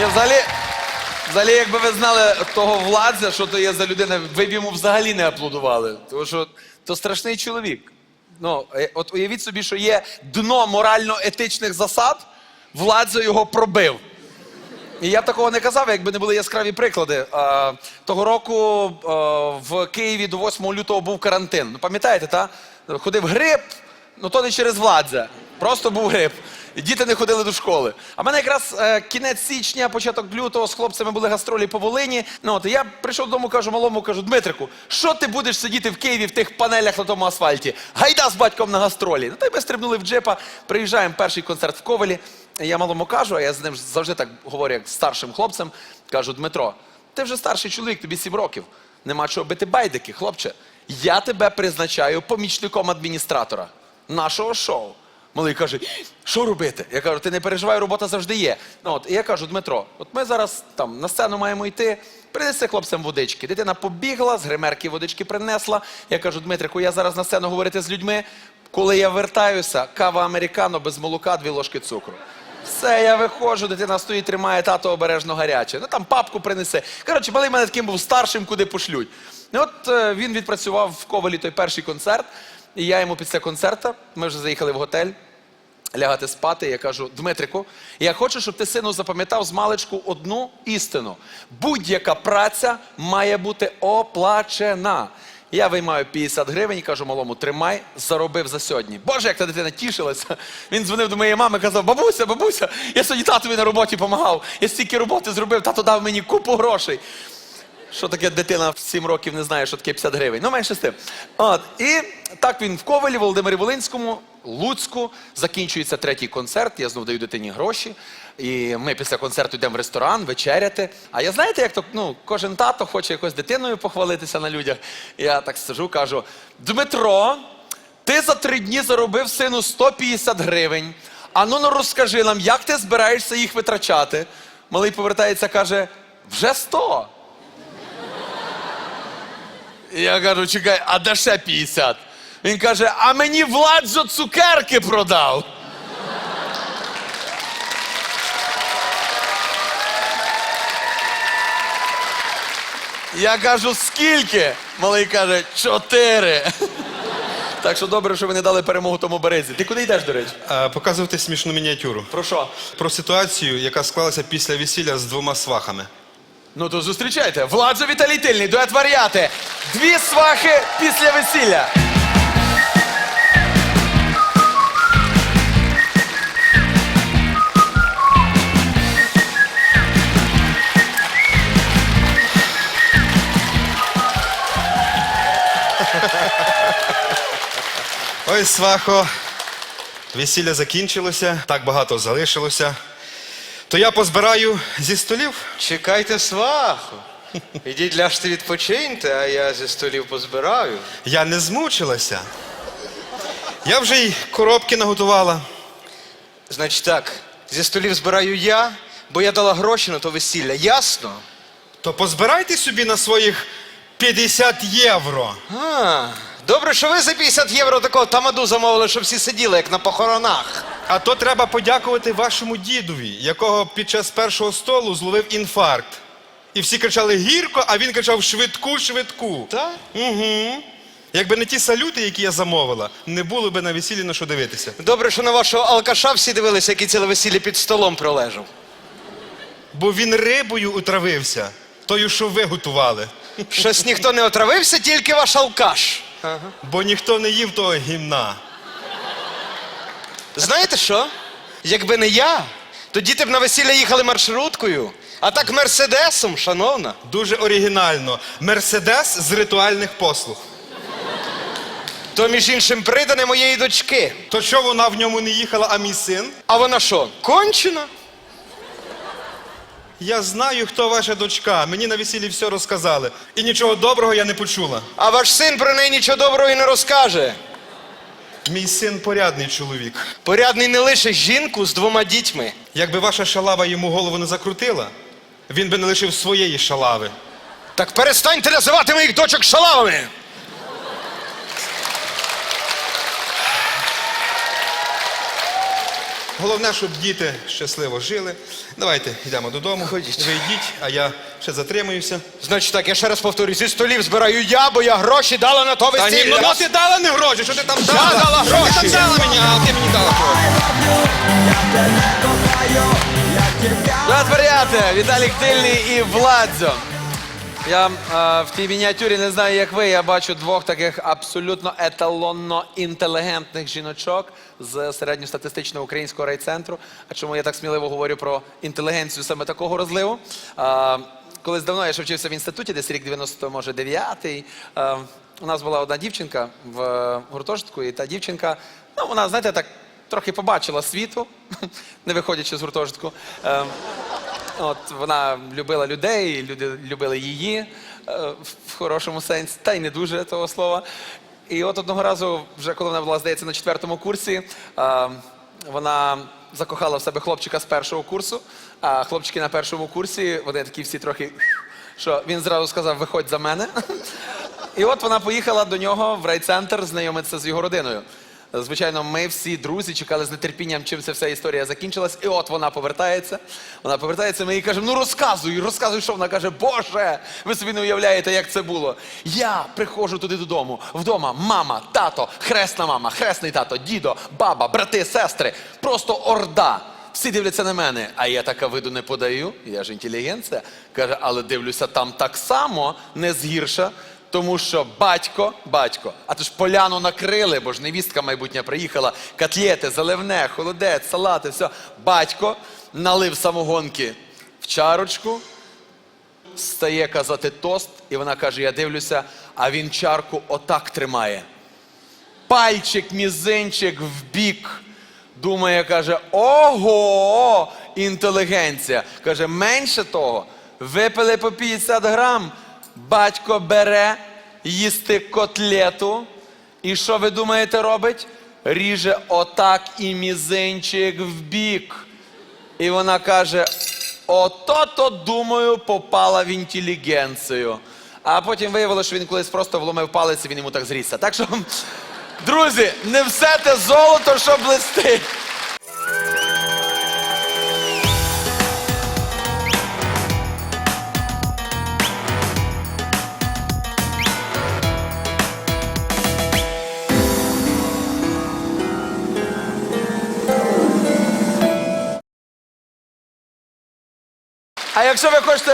Я взагалі, взагалі, якби ви знали того владця, що то є за людина, ви б йому взагалі не аплодували. Тому що то страшний чоловік. Ну, е, от уявіть собі, що є дно морально-етичних засад, владзя його пробив. І я б такого не казав, якби не були яскраві приклади. А, того року а, в Києві до 8 лютого був карантин. Ну, пам'ятаєте, та? Ходив грип, ну то не через владзя. Просто був грип. Діти не ходили до школи. А в мене якраз е, кінець січня, початок лютого з хлопцями були гастролі по Волині. Ну, от, я прийшов додому, кажу малому, кажу, Дмитрику, що ти будеш сидіти в Києві в тих панелях на тому асфальті? Гайда з батьком на гастролі. Ну, та й ми стрибнули в джипа, приїжджаємо перший концерт в Ковелі. Я малому кажу, а я з ним завжди так говорю, як старшим хлопцем. Кажу, Дмитро, ти вже старший чоловік, тобі сім років. Нема чого бити байдики, хлопче. Я тебе призначаю помічником адміністратора нашого шоу. Малий каже, що робити? Я кажу, ти не переживай, робота завжди є. Ну, от, і я кажу, Дмитро, от ми зараз там на сцену маємо йти, принеси хлопцям водички. Дитина побігла, з гримерки водички принесла. Я кажу, Дмитрику, я зараз на сцену говорити з людьми. Коли я вертаюся, кава американо без молока, дві ложки цукру. Все, я виходжу, дитина стоїть, тримає тато обережно гаряче. Ну там папку принесе. Коротше, малий мене таким був старшим, куди пошлють. І от е, він відпрацював в Ковалі той перший концерт, і я йому після концерту, ми вже заїхали в готель лягати спати. Я кажу, Дмитрику, я хочу, щоб ти сину запам'ятав з маличку одну істину: будь-яка праця має бути оплачена. Я виймаю 50 гривень і кажу малому, тримай, заробив за сьогодні. Боже, як та дитина тішилася. Він дзвонив до моєї мами, казав: бабуся, бабуся, я сьогодні татові на роботі допомагав. Я стільки роботи зробив, тато дав мені купу грошей. Що таке дитина в 7 років не знає, що таке 50 гривень. Ну, менше з тим. От. І так він в Ковелі, Володимирі Волинському, Луцьку. Закінчується третій концерт. Я знов даю дитині гроші. І ми після концерту йдемо в ресторан вечеряти. А я знаєте, як то ну, кожен тато хоче якось дитиною похвалитися на людях. Я так сижу, кажу: Дмитро, ти за три дні заробив сину 150 гривень. А ну ну розкажи нам, як ти збираєшся їх витрачати? Малий повертається, каже: вже 100. Я кажу, чекай, а де ще 50? Він каже, а мені Владзо цукерки продав. Я кажу, скільки? Малий каже, чотири. Так що добре, що ви не дали перемогу тому березі. Ти куди йдеш, до речі? Е, Показувати смішну мініатюру. Про що? Про ситуацію, яка склалася після весілля з двома свахами. Ну то зустрічайте. Владзо Віталій Тильний, дует варіати. Дві свахи після весілля. Ой, свахо, весілля закінчилося, так багато залишилося. То я позбираю зі столів. Чекайте сваху. Ідіть ляжте відпочиньте, а я зі столів позбираю. Я не змучилася. Я вже й коробки наготувала. Значить так, зі столів збираю я, бо я дала гроші на то весілля, ясно? То позбирайте собі на своїх 50 євро. А, добре, що ви за 50 євро такого тамаду замовили, щоб всі сиділи, як на похоронах. А то треба подякувати вашому дідові, якого під час першого столу зловив інфаркт. І всі кричали гірко, а він кричав швидку, швидку. Так? Угу. Якби не ті салюти, які я замовила, не було би на весіллі на що дивитися. Добре, що на вашого алкаша всі дивилися, який ціле весілля під столом пролежав. Бо він рибою утравився, тою, що ви готували. Щось ніхто не отравився, тільки ваш алкаш. Бо ніхто не їв того гімна. Знаєте що? Якби не я, то діти б на весілля їхали маршруткою, а так мерседесом, шановна. Дуже оригінально. Мерседес з ритуальних послуг. То, між іншим, придане моєї дочки. То що вона в ньому не їхала, а мій син? А вона що, кончена? Я знаю, хто ваша дочка. Мені на весіллі все розказали. І нічого доброго я не почула. А ваш син про неї нічого доброго і не розкаже. Мій син порядний чоловік. Порядний не лише жінку з двома дітьми. Якби ваша шалава йому голову не закрутила, він би не лишив своєї шалави. Так перестаньте називати моїх дочок шалавами. Головне, щоб діти щасливо жили. Давайте йдемо додому. Ходіть. Ви йдіть, а я ще затримуюся. Значить так, я ще раз повторюю, зі столів збираю я, бо я гроші дала на то Та ні, весілля. ну ти дала не гроші, що ти там дала? дала ти гроші. там дала мені, а ти мені дала гроші. Привет, варіати! Віталік Тильний і Владзо. Я е, в тій мініатюрі не знаю, як ви. Я бачу двох таких абсолютно еталонно інтелігентних жіночок з середньостатистичного українського райцентру. А чому я так сміливо говорю про інтелігенцію саме такого розливу? Е, колись давно я ще вчився в інституті, десь рік 90, може 9-й. Е, у нас була одна дівчинка в гуртожитку, і та дівчинка, ну вона, знаєте, так трохи побачила світу, не виходячи з гуртожитку. Е, От вона любила людей, люди любили її е, в хорошому сенсі, та й не дуже того слова. І от одного разу, вже коли вона була, здається, на четвертому курсі, е, вона закохала в себе хлопчика з першого курсу. А хлопчики на першому курсі, вони такі всі трохи, що він зразу сказав: виходь за мене. І от вона поїхала до нього в райцентр знайомитися з його родиною. Звичайно, ми всі друзі чекали з нетерпінням, чим ця вся історія закінчилась. І от вона повертається. Вона повертається, ми їй кажемо, ну розказуй, розказуй, що вона каже, Боже, ви собі не уявляєте, як це було. Я приходжу туди додому. Вдома мама, тато, хресна мама, хресний тато, дідо, баба, брати, сестри. Просто орда. Всі дивляться на мене, а я така виду не подаю. Я ж інтелігенція. Каже, але дивлюся, там так само не згірша. Тому що батько, батько, а то ж поляну накрили, бо ж невістка майбутня приїхала, котлети, заливне, холодець, салати, все. Батько налив самогонки в чарочку, стає казати тост, і вона каже: Я дивлюся, а він чарку отак тримає. Пальчик, мізинчик в бік. Думає, каже, ого, інтелігенція. Каже, менше того, випили по 50 грам. Батько бере їсти котлету. І що ви думаєте робить? Ріже отак і мізинчик в бік. І вона каже: ото-то, думаю, попала в інтелігенцію. А потім виявилося, що він колись просто вломив палець і він йому так зрісся. Так що, друзі, не все те золото, що блистить. А якщо ви хочете